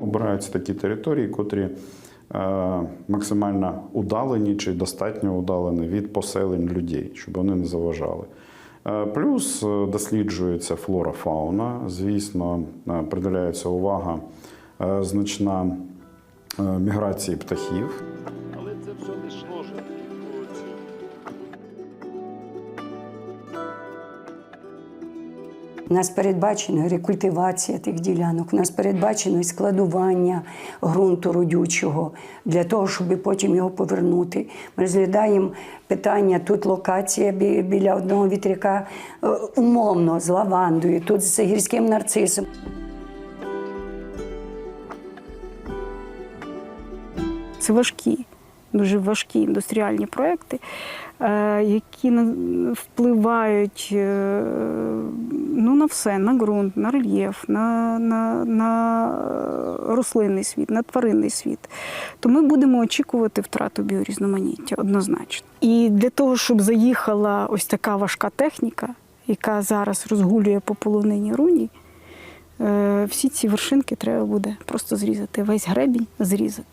Обираються такі території, котрі е, максимально удалені чи достатньо удалені від поселень людей, щоб вони не заважали. Е, Плюс е, досліджується флора фауна. Звісно, приділяється увага значна міграції птахів. Але це все не сложно. У нас передбачена рекультивація тих ділянок, у нас передбачено і складування ґрунту родючого для того, щоб потім його повернути. Ми розглядаємо питання тут локація біля одного вітряка е, умовно з лавандою, тут з гірським нарцисом. Це важкі, дуже важкі індустріальні проекти, е, які впливають е, на все, на ґрунт, на рельєф, на, на, на е, рослинний світ, на тваринний світ. То ми будемо очікувати втрату біорізноманіття однозначно. І для того, щоб заїхала ось така важка техніка, яка зараз розгулює по полонині руні, е, всі ці вершинки треба буде просто зрізати, весь гребінь зрізати.